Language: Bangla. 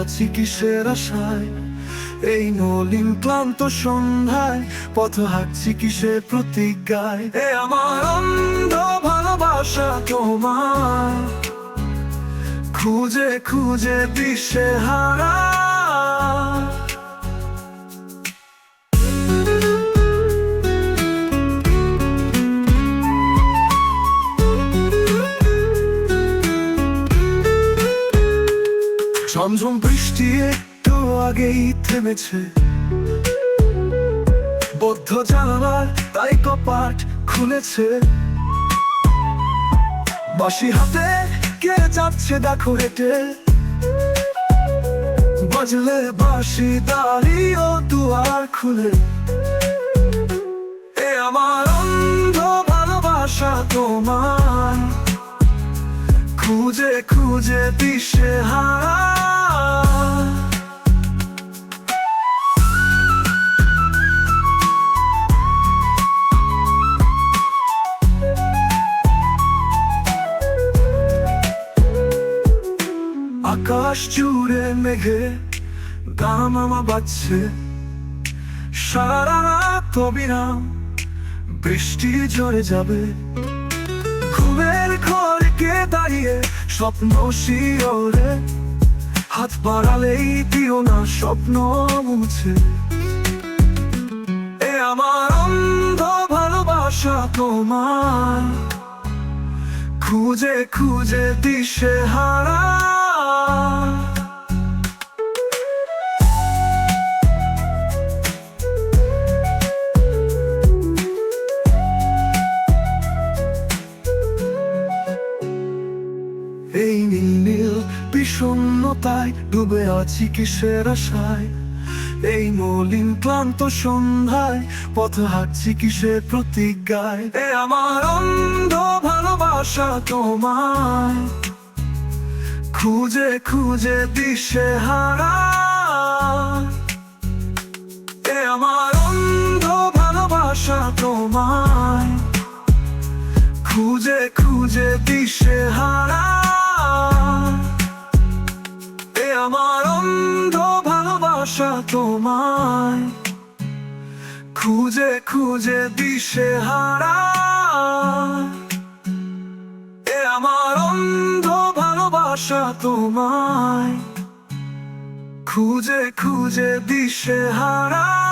আছি কিসের আশায়? এই নলিন ক্লান্ত সন্ধ্যায় পথ হাঁটছি কিসের প্রতিজ্ঞায়? এ আমার অন্ধ ভালোবাসা তোমার খুঁজে খুঁজে দিশে হারা ঝমঝম বৃষ্টি একটু আগেই থেমেছে। বদ্ধ জানালার তাই কপাট খুলেছে। বাসি হাতে কে যাচ্ছে দেখো হেঁটে। বাজলে বাসি দাঁড়িয়ে দুয়ার খুলে। এ আমার অন্ধ ভালোবাসা তোমার। খুঁজে খুঁজে দিশে হারা আকাশ জুড়ে মেঘে গামামা বাজছে। সারা রাত অবিরাম বৃষ্টি ঝরে যাবে। ঘুমের ঘরকে দাঁড়িয়ে স্বপ্ন শিওরে। হাত বাড়ালেই দিও না স্বপ্ন মুছে। এ আমার অন্ধ ভালোবাসা তোমার। খুঁজে খুঁজে দিশে হারা এই নীল নীল বিষণ্ণতায় ডুবে আছি কিসের আশায়? এই মলিন ক্লান্ত সন্ধ্যায় পথ হাঁটছি কিসের প্রতিজ্ঞায়? এ আমার অন্ধ ভালোবাসা তোমায়। খুঁজে খুঁজে দিশে হারা। এ আমার অন্ধ ভালোবাসা তোমায়। খুঁজে খুঁজে দিশে হারা। এ আমার অন্ধ ভালোবাসা তোমায়। খুঁজে খুঁজে দিশে হারা। ভালোবাসা তোমায়। খুঁজে খুঁজে দিশে হারা